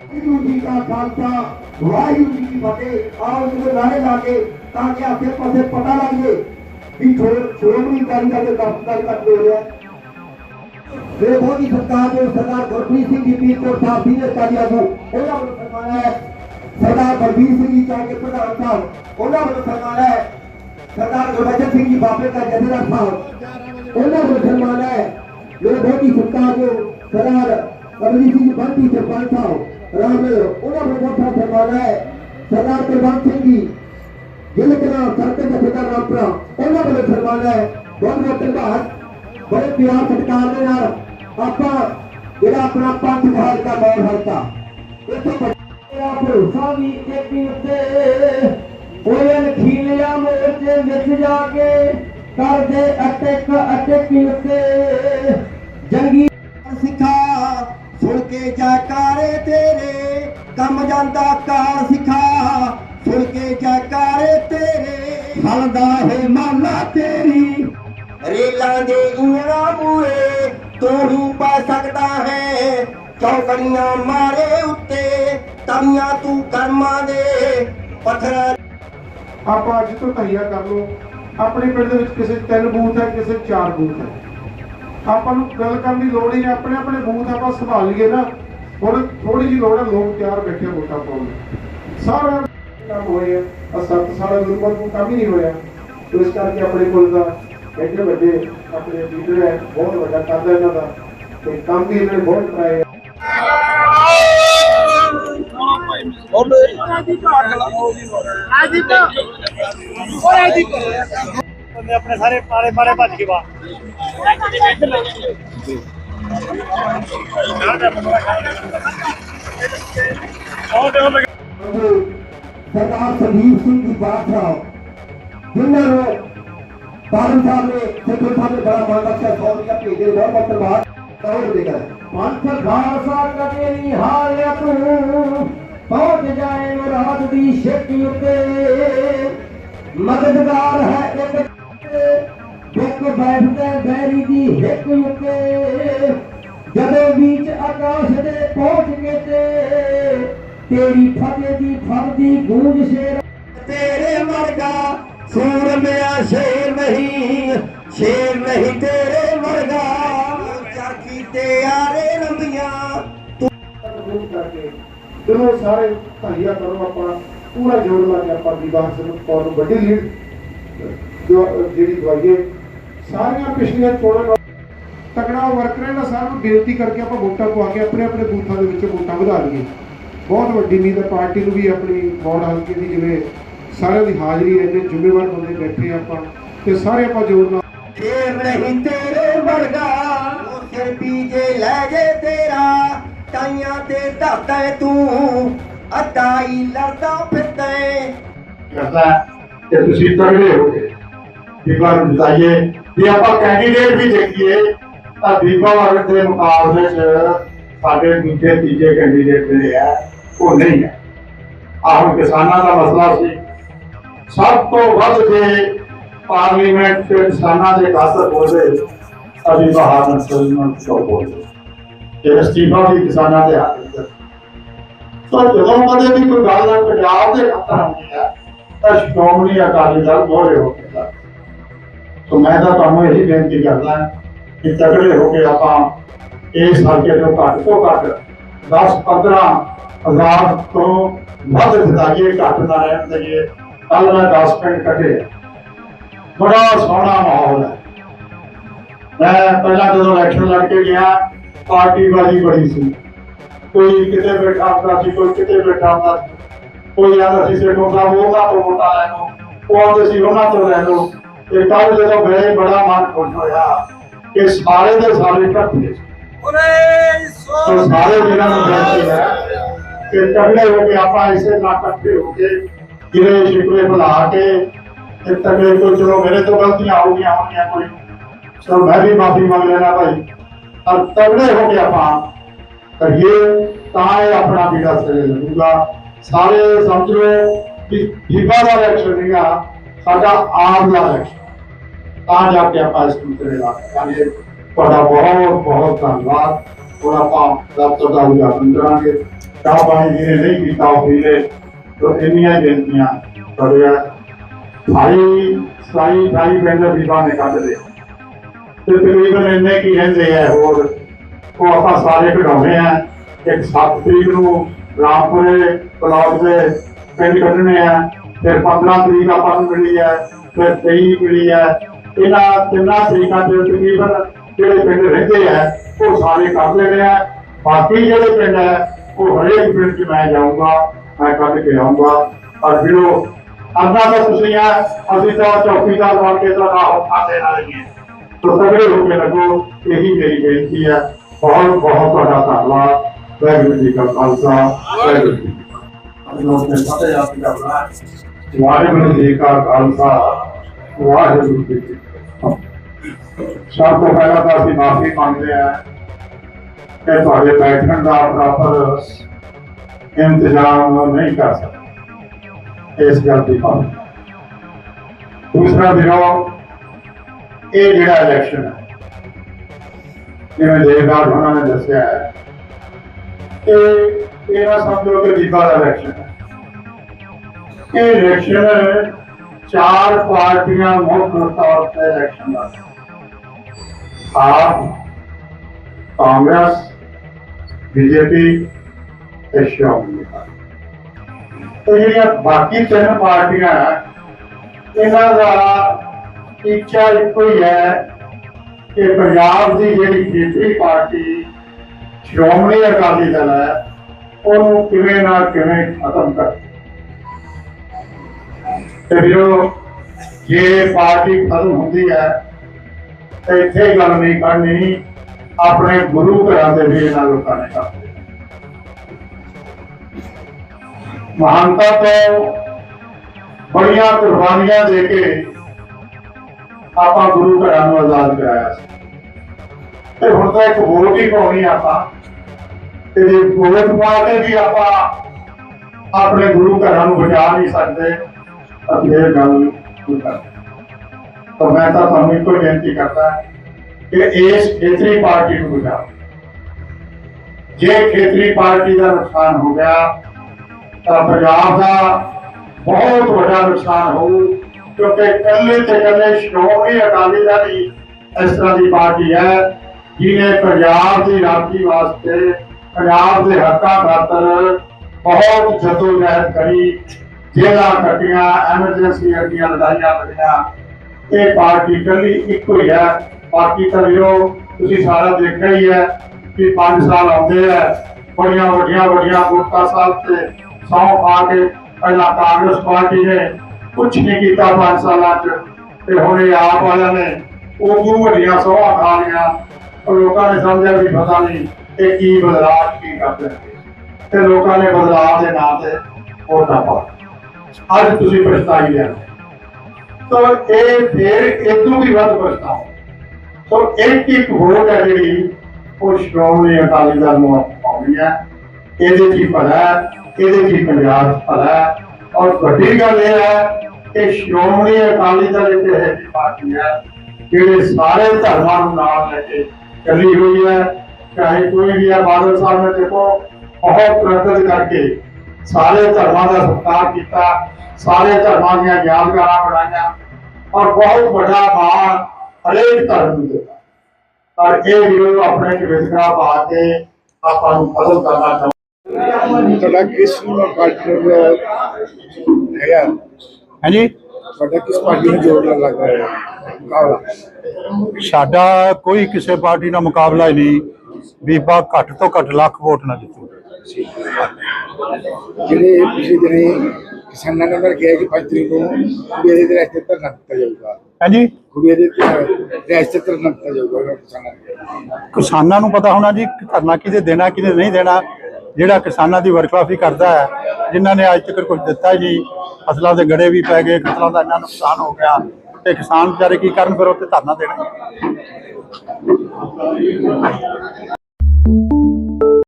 ਵਾਹਿਗੁਰੂ ਜੀ ਕਾ ਖਾਲਸਾ, ਵਾਹਿਗੁਰੂ ਜੀ ਕੀ ਫਤਿਹ। ਆਓ ਜਿਹੜੇ ਨਾਰੇ ਲਾ ਕੇ ਤਾਂ ਕਿ ਆਸੇ ਪਾਸੇ ਪਤਾ ਲੱਗ ਜੇ ਵੀ ਸ਼੍ਰੋਮਣੀ ਅਕਾਲੀ ਦਲ ਦੇ ਦਫ਼ਤਰ ਤੱਕ ਹੋ ਰਿਹਾ। ਮੇਰੇ ਬਹੁਤ ਸਰਕਾਰ ਦੇ ਸਰਦਾਰ ਗੁਰਪ੍ਰੀਤ ਸਿੰਘ ਜੀ ਪੀਰਕੋਟ ਸਾਹਿਬ, ਸੀਨੀਅਰ ਕਾਲੀ ਆਗੂ, ਉਹਨਾਂ ਵੱਲੋਂ ਫਰਮਾਇਆ ਹੈ, ਸਰਦਾਰ ਬਲਬੀਰ ਸਿੰਘ ਜੀ ਚੌਕੇ ਪ੍ਰਧਾਨ ਸਾਹਿਬ, ਉਹਨਾਂ ਵੱਲੋਂ ਫਰਮਾਇਆ ਹੈ, ਸਰਦਾਰ ਗੁਰਬਚਨ ਸਿੰਘ ਜੀ ਬਾਬੇ ਦਾ ਜਥੇਦਾਰ ਸਾਹਿਬ, ਉਹਨਾਂ ਵੱਲੋਂ ਫਰਮਾਇਆ ਹੈ, ਮੇਰੇ ਬਹੁਤ ਹੀ ਸਰਕਾਰ ਦੇ ਸਰਦਾਰ ਅਮਰੀਕ ਸਿੰਘ ਬੰਟੀ ਸਰਪੰਚ ਸਾਹਿਬ ਰਾਮਨਗਰ ਉਹਨਾਂ ਵੱਲੋਂ ਬਹੁਤ ਫਰਮਾਇਆ ਹੈ ਸਰਦਾਰ ਕੁਲਵੰਤ ਸਿੰਘ ਜੀ ਜਿਲ ਕਲਾ ਸਰਕਲ ਜਥੇਦਾਰ ਰਾਮਪੁਰਾ ਉਹਨਾਂ ਵੱਲੋਂ ਫਰਮਾਇਆ ਹੈ ਬਹੁਤ ਬਹੁਤ ਧੰਨਵਾਦ। ਬੜੇ ਪਿਆਰ ਸਤਿਕਾਰ ਦੇ ਨਾਲ ਆਪਾਂ ਜਿਹੜਾ ਆਪਣਾ ਪੰਥ ਹਲਕਾ ਮੌਲ ਹਲਕਾ ਇੱਥੇ ਮੇਰਾ ਭਰੋਸਾ ਵੀ ਇੱਕ ਉੱਤੇ ਹੋਏ ਨਖੀਲਿਆ ਮੋਰਚੇ ਵਿੱਚ ਜਾ ਕੇ ਕਰਦੇ ਅਟਕ ਅਟਕ ਉੱਤੇ। ਜੰਗੀ ਸੁਣ ਕੇ ਜੈਕਾਰੇ ਤੇਰੇ, ਕੰਮ ਜਾਂਦਾ ਕਾਰ ਸਿੱਖਾ। ਸੁਣ ਕੇ ਜੈਕਾਰੇ ਤੇਰੇ, ਹਲਦਾ ਹੈ ਮਾਲਾ ਤੇਰੀ। ਰੇਲਾਂ ਦੇ ਇੰਜਣਾ ਮੂਰੇ ਤੂੰ ਹੀ ਪਾ ਸਕਦਾ ਹੈ। ਚੌਕੜੀਆਂ ਮਾਰੇ ਉੱਤੇ, ਤਵੀਆਂ ਤੂੰ ਕਰਮਾਂ ਦੇ ਪੱਥਰਾਂ ਆਪਾਂ ਅੱਜ ਤੋਂ ਤਹੀਆ ਕਰ ਲਓ। ਆਪਣੇ ਪਿੰਡ ਦੇ ਵਿੱਚ ਕਿਸੇ ਤਿੰਨ ਬੂਥ ਹੈ, ਕਿਸੇ ਚਾਰ ਬੂਥ ਹੈ। ਆਪਾਂ ਨੂੰ ਗੱਲ ਕਰਨ ਦੀ ਲੋੜ ਹੀ ਨਹੀਂ ਆਪਣੇ ਆਪਣੇ ਬੂਥ ਆਪਾਂ ਸੰਭਾਲ ਲਈਏ ਨਾ। ਹੁਣ ਥੋੜੀ ਜਿਹੀ ਲੋੜ ਹੈ ਲੋਕ ਤਿਆਰ ਬੈਠੇ ਵੋਟਾਂ ਪਾਉਣ ਸਾਰਾ ਕੰਮ ਹੋਏ ਆ ਸੱਤ ਸਾਲਾਂ ਦੇ ਉੱਪਰ ਕੋਈ ਕੰਮ ਹੀ ਨਹੀਂ ਹੋਇਆ। ਤੇ ਇਸ ਕਰਕੇ ਆਪਣੇ ਕੋਲ ਦਾ ਐਡੇ ਵੱਡੇ ਆਪਣੇ ਲੀਡਰ ਹੈ ਬਹੁਤ ਵੱਡਾ ਕਰਦਾ ਇਹਨਾਂ ਦਾ। ਤੇ ਕੰਮ ਵੀ ਇਹਨਾਂ ਨੇ ਬਹੁਤ ਕਰਾਏ ਆ। ਉਹਨੇ ਆਪਣੇ ਸਾਰੇ ਪਾਲੇ ਪਾਲੇ ਭੱਜ ਕੇ ਬਾਹਰ। ਉਹ ਤੇ ਉਹ ਸਰਦਾਰ ਸੰਦੀਪ ਸਿੰਘ ਦੀ ਬਾਤ ਸਾਹਿਬ ਜਿਨ੍ਹਾਂ ਨੂੰ ਬਾਰਨ ਸਾਹਿਬ ਨੇ ਸੇਖੋ ਸਾਹਿਬ ਨੇ ਬੜਾ ਮਾਣ ਬਖਸ਼ਿਆ ਸੌ ਰੁਪਇਆ ਭੇਜੇ, ਬਹੁਤ ਬਹੁਤ ਧੰਨਵਾਦ। ਕਰੋ ਦੇ ਕਰ ਪੰਥ ਖਾਲਸਾ ਕਦੇ ਨਹੀਂ ਹਾਰਿਆ ਤੂੰ। ਪਹੁੰਚ ਜਾਏ ਮੁਰਾਦ ਬੈਠਦੇ ਬੈਰੀ ਦੀ ਹਿੱਕ ਉੱਤੇ, ਜਦੋਂ ਵਿੱਚ ਆਕਾਸ਼ ਦੇ ਪਹੁੰਚ ਕੇ ਤੇ ਤੇਰੀ ਫਤਿਹ ਦੀ ਫਰਦੀ ਗੂੰਜ ਸ਼ੇਰ ਤੇਰੇ ਵਰਗਾ ਸੂਰ ਮੇਰਾ ਸ਼ੇਰ ਨਹੀਂ ਸ਼ੇਰ ਨਹੀਂ ਤੇਰੇ ਵਰਗਾ। ਚਾਕੀ ਤੇ ਆਰੇ ਲੰਬੀਆਂ ਮੂਵ ਕਰਕੇ ਜਦੋਂ ਸਾਰੇ ਧੰਨਿਆ ਕਰੋ, ਆਪਾਂ ਪੂਰਾ ਜੋਰ ਲਾ ਕੇ ਆਪਾਂ ਦੀ ਬਾਤ ਨੂੰ ਕੌਰ ਨੂੰ ਵੱਡੀ ਲੀਡ, ਜੋ ਜਿਹੜੀ ਦਵਾਈਏ ਸਾਰੀਆਂ ਪਿਛਲੀਆਂ ਚੋਣਾਂ ਨਾਲ ਤਕੜਾ ਵਰਕਰਾਂ ਦਾ ਸਾਰਿਆਂ ਨੂੰ ਬੇਨਤੀ ਕਰਕੇ ਆਪਾਂ ਵੋਟਾਂ ਪਵਾ ਕੇ ਆਪਣੇ ਆਪਣੇ ਬੂਥਾਂ ਦੇ ਵਿੱਚ ਵੋਟਾਂ ਵਧਾ ਲਈਏ। ਬਹੁਤ ਵੱਡੀ ਉਮੀਦ ਹੈ ਪਾਰਟੀ ਨੂੰ ਵੀ ਆਪਣੀ ਮੌੜ ਹਲਕੇ ਦੀ ਜਿਵੇਂ ਸਾਰਿਆਂ ਦੀ ਹਾਜ਼ਰੀ ਹੈ ਇੰਨੇ ਜ਼ਿੰਮੇਵਾਰ ਬੰਦੇ ਬੈਠੇ ਆਪਾਂ ਤੇ ਸਾਰੇ ਆਪਾਂ ਜੋਰ ਨਾਲ ਸ਼ੇਰ ਨਹੀਂ ਤੇਰੇ ਵਰਗਾ ਉਹ ਸਿਰ ਪੀਜੇ ਲੈ ਜੇ ਤੇਰਾ ਤਾਈਆਂ ਤੇ ਧਰਦਾ ਲੜਦਾ ਫਿਰਦਾ ਕਰਦਾ ਤੁਸੀਂ ਤਗੜੇ ਹੋ ਕੇ ਬੀਬਾ ਨੂੰ ਜਿਤਾਈਏ ਜੇ ਆਪਾਂ ਕੈਂਡੀਡੇਟ ਵੀ ਦੇਖੀਏ, ਤਾਂ ਬੀਬਾ ਵਰਗ ਦੇ ਮੁਕਾਬਲੇ 'ਚ ਸਾਡੇ ਦੂਜੇ, ਤੀਜੇ ਕੈਂਡੀਡੇਟ ਜਿਹੜੇ ਆ, ਉਹ ਨਹੀਂ ਹੈ ਆਹ ਕਿਸਾਨਾਂ ਦਾ ਮਸਲਾ ਸੀ। ਸਭ ਤੋਂ ਵੱਧ ਜੇ ਪਾਰਲੀਮੈਂਟ 'ਚ ਕਿਸਾਨਾਂ ਦੇ ਖਾਤਰ ਬੋਲੇ ਅਭੀ ਬਹਾਰ ਨਸਲ ਨੂੰ ਬੋਲੇ ਇਹ ਅਸਤੀਫਾ ਵੀ ਕਿਸਾਨਾਂ ਦੇ ਹੱਥ ਵਿੱਚ ਤਾਂ ਜਦੋਂ ਕਦੇ ਵੀ ਕੋਈ ਗੱਲ ਪੰਜਾਬ ਦੇ ਖਾਤਰ ਆਉਂਦੀ ਹੈ ਤਾਂ ਸ਼੍ਰੋਮਣੀ ਅਕਾਲੀ ਦਲ ਮੋਹਰੇ ਹੋ ਕੇ ਸੋ ਮੈਂ ਤਾਂ ਤੁਹਾਨੂੰ ਇਹੀ ਬੇਨਤੀ ਕਰਦਾ ਕਿ ਤਕੜੇ ਹੋ ਕੇ ਆਪਾਂ ਇਸ ਹਲਕੇ ਤੋਂ ਘੱਟ ਤੋਂ ਘੱਟ 10 15 ਹਜ਼ਾਰ ਤੋਂ ਵੱਧ ਜਿਤਾਈਏ ਘੱਟ ਨਾ ਰਹਿਣ ਦੇਈਏ ਕੱਲ ਮੈਂ 10 ਪਿੰਡ ਕੱਢੇ। ਬੜਾ ਸੋਹਣਾ ਮਾਹੌਲ ਹੈ। ਮੈਂ ਪਹਿਲਾਂ ਜਦੋਂ ਇਲੈਕਸ਼ਨ ਲੜ ਕੇ ਗਿਆ, ਪਾਰਟੀ ਵਾਲੀ ਬੜੀ ਸੀ। ਕੋਈ ਕਿਤੇ ਬੈਠਾ ਹੁੰਦਾ ਸੀ, ਕੋਈ ਕਿਤੇ ਬੈਠਾ ਹੁੰਦਾ ਸੀ। ਕੋਈ ਆਦਾ ਸੀ ਸੇਠੋਂ ਸਾਹਿਬ ਉਹਨਾਂ ਤੋਂ ਵੋਟਾਂ ਲੈ ਲਓ, ਉਹ ਆਉਂਦੇ ਸੀ, ਉਹਨਾਂ ਤੋਂ ਲੈ ਲਓ। ਤੇ ਕੱਲ ਜਦੋਂ ਗਏ ਬੜਾ ਮਨ ਖੁਸ਼ ਹੋਇਆ ਕਿ ਸਾਰੇ ਦੇ ਸਾਰੇ ਇਕੱਠੇ ਸੀ। ਸੋ ਸਾਰੇ ਵੀਰਾਂ ਨੂੰ ਬੇਨਤੀ ਹੈ ਕਿ ਤਗੜੇ ਹੋ ਕੇ ਆਪਾਂ ਇਸੇ ਨਾਲ ਇਕੱਠੇ ਹੋ ਕੇ ਜਿਹੜੇ ਸ਼ਿਕਵੇ ਬੁਲਾ ਕੇ ਤੇ ਤਗੜੇ ਤੋਂ ਚਲੋ ਮੇਰੇ ਤੋਂ ਗਲਤੀਆਂ ਹੋ ਗਈਆਂ ਹੋਣਗੀਆਂ ਕੋਈ। ਸੋ ਮੈਂ ਵੀ ਮਾਫੀ ਮੰਗ ਲੈਣਾ ਭਾਈ। ਔਰ ਤਗੜੇ ਹੋ ਕੇ ਆਪਾਂ ਕਰੀਏ ਤਾਂ ਇਹ ਆਪਣਾ ਵੀੜਾ ਸਿਰੇ ਲੱਗੂਗਾ। ਸਾਰੇ ਸਮਝ ਲਓ ਕਿ ਜੀਵਾ ਦਾ ਇਲੈਕਸ਼ਨ ਨਹੀਂਗਾ ਸਾਡਾ ਆਮ ਦਾ ਇਲੈਕਸ਼ਨ ਤਾਂ ਜਾ ਕੇ ਆਪਾਂ ਇਸ ਨੂੰ ਤੇਰੇ ਲਾ ਕਰਾਂਗੇ। ਤੁਹਾਡਾ ਬਹੁਤ ਬਹੁਤ ਧੰਨਵਾਦ। ਹੁਣ ਆਪਾਂ ਦਫ਼ਤਰ ਦਾ ਉਦਘਾਟਨ ਕਰਾਂਗੇ। ਚਾਹ ਪਾਣੀ ਜਿਹਨੇ ਨਹੀਂ ਕੀਤਾ ਉਹ ਪੀ ਲੈ। ਇੰਨੀਆਂ ਬੇਨਤੀਆਂ ਕਰਿਆ ਸਾਈ ਸਾਈ ਸਾਈ ਪਿੰਡ ਵਿਵਾਹ ਨੇ ਕੱਢ ਦੇ ਤੇ ਤਕਰੀਬਨ ਇੰਨੇ ਕੀ ਰਹਿੰਦੇ ਆ ਹੋਰ। ਉਹ ਆਪਾਂ ਸਾਰੇ ਕਢਾਉਣੇ ਆ। ਇੱਕ 7 ਤਰੀਕ ਨੂੰ ਰਾਮਪੁਰੇ, ਬਲਾਕ ਦੇ ਪਿੰਡ ਕੱਢਣੇ ਆ। ਫਿਰ 15 ਤਰੀਕ ਆਪਾਂ ਨੂੰ ਮਿਲੀ ਹੈ, ਫਿਰ 23 ਮਿਲੀ ਹੈ। ਇਹਨਾਂ ਤਿੰਨਾਂ ਤਰੀਕਾਂ ਦੇ ਤਕਰੀਬਨ ਜਿਹੜੇ ਪਿੰਡ ਰਹਿੰਦੇ ਆ, ਉਹ ਸਾਰੇ ਕਰ ਲੈਣੇ ਆ। ਬਾਕੀ ਜਿਹੜੇ ਪਿੰਡ ਹੈ ਉਹ ਹਰੇਕ ਪਿੰਡ 'ਚ ਮੈਂ ਜਾਊਂਗਾ, ਮੈਂ ਕੱਢ ਕੇ ਆਊਂਗਾ। ਔਰ ਫਿਰ ਉਹ ਅੱਧਾ ਤਾਂ ਤੁਸੀਂ ਆ, ਅਸੀਂ ਤਾਂ ਚੌਕੀਦਾਰ ਬਣ ਕੇ ਤਾਂ ਨਾ ਖਾਤੇ ਨਾਲ ਹੀ ਤੋ ਤਗੜੇ ਹੋ ਕੇ ਲੱਗੋ, ਇਹੀ ਮੇਰੀ ਬੇਨਤੀ ਹੈ ਬਹੁਤ ਬਹੁਤ ਤੁਹਾਡਾ ਧੰਨਵਾਦ। ਵਾਹਿਗੁਰੂ ਜੀ ਕਾ ਖਾਲਸਾ, ਵਾਹਿਗੁਰੂ ਜੀ ਕੀ ਸਾਰੇ ਆਪ ਹੀ ਕਰਨਾ ਵਾਹਿਗੁਰੂ ਜੀ ਕਾ ਖਾਲਸਾ, ਵਾਹਿਗੁਰੂ ਜੀ ਕੀ ਸਭ ਤੋਂ ਪਹਿਲਾਂ ਤਾਂ ਅਸੀਂ ਮਾਫੀ ਮੰਗਦੇ ਹਾਂ ਕਿ ਤੁਹਾਡੇ ਬੈਠਣ ਦਾ ਪ੍ਰੋਪਰ ਇੰਤਜ਼ਾਮ ਨਹੀਂ ਕਰ ਸਕਦੇ। ਇਸ ਗੱਲ ਦੀ ਪਾਲਣਾ ਦੂਸਰਾ ਵੀਰੋ, ਇਹ ਜਿਹੜਾ ਇਲੈਕਸ਼ਨ ਹੈ, ਜਿਵੇਂ ਦੇਵਦਾਰ ਉਹਨਾਂ ਨੇ ਦੱਸਿਆ ਹੈ, ਇਹ ਇਹਦਾ ਸਮਝੋ ਕਿ ਬੀਬਾ ਦਾ ਇਲੈਕਸ਼ਨ ਹੈ। ਇਹ ਇਲੈਕਸ਼ਨ ਚਾਰ ਪਾਰਟੀਆਂ ਮੁੱਖ ਤੌਰ ਤੇ ਇਲੈਕਸ਼ਨ ਦਾ ਆਪ ਕਾਂਗਰਸ ਬੀਜੇਪੀ ਤੇ ਸ਼੍ਰੋਮਣੀ ਅਕਾਲੀ ਦਲ। ਤੇ ਜਿਹੜੀਆਂ ਬਾਕੀ ਤਿੰਨ ਪਾਰਟੀਆਂ ਹੈ, ਇਹਨਾਂ ਦਾ ਇੱਛਾ ਇੱਕੋ ਹੀ ਹੈ ਕਿ ਪੰਜਾਬ ਦੀ ਜਿਹੜੀ ਖੇਤਰੀ ਪਾਰਟੀ ਸ਼੍ਰੋਮਣੀ ਅਕਾਲੀ ਦਲ ਹੈ ਉਹਨੂੰ ਕਿਵੇਂ ਨਾ ਕਿਵੇਂ ਖਤਮ ਕਰ ਤੇ ਵੀਰੋ, ਜੇ ਪਾਰਟੀ ਖਤਮ ਹੁੰਦੀ ਹੈ, ਤੇ ਇੱਥੇ ਗੱਲ ਨਹੀਂ ਕਰਨੀ, ਆਪਣੇ ਗੁਰੂ ਘਰਾਂ ਦੇ ਵੀ ਇਹਨਾਂ ਲੋਕਾਂ ਨੇ ਕਰਦੇ ਮਹਾਨਤਾ ਤੋਂ ਬੜੀਆਂ ਕੁਰਬਾਨੀਆਂ ਦੇ ਕੇ ਆਪਾਂ ਗੁਰੂ ਘਰਾਂ ਨੂੰ ਆਜ਼ਾਦ ਕਰਾਇਆ ਸੀ। ਤੇ ਹੁਣ ਤਾਂ ਇੱਕ ਵੋਟ ਹੀ ਪਾਉਣੀ ਆਪਾਂ, ਤੇ ਜੇ ਵੋਟ ਪਾ ਕੇ ਵੀ ਆਪਾਂ ਆਪਣੇ ਗੁਰੂ ਘਰਾਂ ਨੂੰ ਬਚਾ ਨਹੀਂ ਸਕਦੇ ਤਾਂ ਇਹ ਗੱਲ ਤਾਂ ਮੈਂ ਤਾਂ ਤੁਹਾਨੂੰ ਇੱਕੋ ਹੀ ਬੇਨਤੀ ਕਰਦਾ ਕਿ ਇਸ ਖੇਤਰੀ ਪਾਰਟੀ ਨੂੰ ਬਚਾਓ ਜੇ ਖੇਤਰੀ ਪਾਰਟੀ ਦਾ ਨੁਕਸਾਨ ਹੋ ਗਿਆ, ਤਾਂ ਪੰਜਾਬ ਦਾ ਬਹੁਤ ਵੱਡਾ ਨੁਕਸਾਨ ਹੋਊ, ਕਿਉਂਕਿ ਇਕੱਲੇ ਤੇ ਇਕੱਲੇ ਸ਼੍ਰੋਮਣੀ ਅਕਾਲੀ ਦਲ ਹੀ ਇਸ ਤਰ੍ਹਾਂ ਦੀ ਪਾਰਟੀ ਹੈ, ਜਿਹਨੇ ਪੰਜਾਬ ਦੀ ਰਾਖੀ ਵਾਸਤੇ, ਪੰਜਾਬ ਦੇ ਹੱਕਾਂ ਖਾਤਰ ਬਹੁਤ ਜਦੋਜਹਿਦ ਕਰੀ ਜੇਲ੍ਹਾਂ ਕੱਟੀਆਂ ਐਮਰਜੈਂਸੀ ਅੱਡੀਆਂ ਲੜਾਈਆਂ ਲੜੀਆਂ ਇਹ ਪਾਰਟੀ ਇਕੱਲੀ ਇੱਕੋ ਹੀ ਹੈ। ਬਾਕੀ ਤਾਂ ਵੀਰੋ, ਤੁਸੀਂ ਸਾਰਾ ਦੇਖਿਆ ਹੀ ਹੈ ਕਿ 5 ਸਾਲ ਆਉਂਦੇ ਆ ਬੜੀਆਂ ਵੱਡੀਆਂ ਵੱਡੀਆਂ ਵੋਟਾਂ ਸਾਹਿਬ ਤੇ ਸੌ ਖਾ ਕੇ ਪਹਿਲਾਂ ਕਾਂਗਰਸ ਪਾਰਟੀ ਨੇ ਕੁਝ ਨਹੀਂ ਕੀਤਾ 5 ਸਾਲਾਂ ਚ। ਤੇ ਹੁਣ ਇਹ ਆਪ ਵਾਲਿਆਂ ਨੇ ਉਹ ਉਦੋਂ ਵੱਡੀਆਂ ਸੌਹਾਂ ਖਾ ਲਈਆਂ। ਲੋਕਾਂ ਨੇ ਸਮਝਿਆ ਵੀ ਪਤਾ ਨਹੀਂ ਇਹ ਕੀ ਬਦਲਾਅ ਕੀ ਕਰਦੇ ਤੇ ਲੋਕਾਂ ਨੇ ਬਦਲਾਅ ਦੇ ਨਾਂ ਤੇ ਵੋਟਾਂ ਪਾ ਅੱਜ ਤੁਸੀਂ ਪਛਤਾਈ ਲਿਆ ਤਾਂ ਇਹ ਫਿਰ ਇਦੋਂ ਵੀ ਵੱਧ ਪਛਤਾਓ ਸੋ ਇੱਕ ਇੱਕ ਵੋਟ ਹੈ ਜਿਹੜੀ ਉਹ ਸ਼੍ਰੋਮਣੀ ਅਕਾਲੀ ਦਲ ਨੂੰ ਪਾਉਣੀ ਹੈ। ਇਹਦੇ ਕੀ ਭਲਾ ਇਹਦੇ ਕੀ ਪੰਜਾਬ ਭਲਾ ਔਰ ਵੱਡੀ ਗੱਲ ਇਹ ਹੈ ਕਿ ਸ਼੍ਰੋਮਣੀ ਅਕਾਲੀ ਦਲ ਇੱਕ ਇਹ ਪਾਰਟੀ ਹੈ, ਜਿਹੜੇ ਸਾਰੇ ਧਰਮਾਂ ਨੂੰ ਨਾਲ ਲੈ ਕੇ ਚੱਲੀ ਹੋਈ ਹੈ। ਚਾਹੇ ਕੋਈ ਵੀ ਹੈ, ਬਾਦਲ ਸਾਹਿਬ ਨੇ ਦੇਖੋ, ਬਹੁਤ ਪ੍ਰਗਟ ਕਰਕੇ ਸਾਰੇ ਧਰਮਾਂ ਦਾ ਸਤਿਕਾਰ ਕੀਤਾ ਸਾਰੇ ਧਰਮਾਂ ਦੀਆਂ ਯਾਦਗਾਰਾਂ ਬਣਾਈਆਂ ਔਰ ਬਹੁਤ ਵੱਡਾ ਮਾਣ ਹਰੇਕ ਧਰਮ ਨੂੰ ਦਿੱਤਾ। ਪਰ ਇਹ ਵੀਰੋ ਆਪਣੇ ਵਿਤਕਰਾ ਪਾ ਕੇ ਆਪਾਂ ਨੂੰ ਖਤਮ ਕਰਨਾ ਚਾਹੁੰਦੇ ਤੁਹਾਡਾ ਕਿਸ ਪਾਰਟੀ ਨੂੰ ਹੈਗਾ? ਹਾਂਜੀ? ਤੁਹਾਡਾ ਕਿਸ ਪਾਰਟੀ ਨੂੰ ਜੋੜ ਲੱਗ ਰਿਹਾ ਹੈ? ਮੁਕਾਬਲਾ? ਸਾਡਾ ਕੋਈ ਕਿਸੇ ਪਾਰਟੀ ਨਾਲ ਮੁਕਾਬਲਾ ਹੀ ਨਹੀਂ। ਬੀਬਾ ਘੱਟ ਤੋਂ ਘੱਟ ਲੱਖ ਵੋਟ ਨਾ ਜਿੱਤੂ। ਜਿਹੜੇ ਪਿਛਲੇ ਦਿਨੇ ਕਿਸਾਨਾਂ ਨੇ ਕਿਹਾ ਕਿ 5 ਤਰੀਕ ਨੂੰ ਕੁੜੀਆਂ ਦੇ ਰਸਤੇ ਤੇ ਦਿੱਤਾ ਜਾਊਗਾ। ਹਾਂਜੀ? ਕੁੜੀਆਂ ਦੇ ਰਸਤੇ ਤੇ ਦਿੱਤਾ ਜਾਊਗਾ ਉਹਨਾਂ ਕਿਸਾਨਾਂ ਨੇ ਕਿਸਾਨਾਂ ਨੂੰ ਪਤਾ ਹੋਣਾ ਜੀ ਕਿ ਧਰਨਾ ਕਿਹਦੇ ਦੇਣਾ ਕਿਹਦੇ ਨਹੀਂ ਦੇਣਾ। ਜਿਹੜਾ ਕਿਸਾਨਾਂ ਦੀ ਵਰਖਲਾਫੀ ਕਰਦਾ ਹੈ ਜਿਨ੍ਹਾਂ ਨੇ ਅੱਜ ਤੱਕ ਕੁਝ ਦਿੱਤਾ ਹੀ ਨਹੀਂ। ਫਸਲਾਂ ਦੇ ਗੜੇ ਵੀ ਪੈ ਗਏ ਫਸਲਾਂ ਦਾ ਇੰਨਾ ਨੁਕਸਾਨ ਹੋ ਗਿਆ। ਤੇ ਕਿਸਾਨ ਵਿਚਾਰੇ ਕੀ ਕਰਨ ਫਿਰ ਉੱਥੇ ਧਰਨਾ ਦੇਣਾ?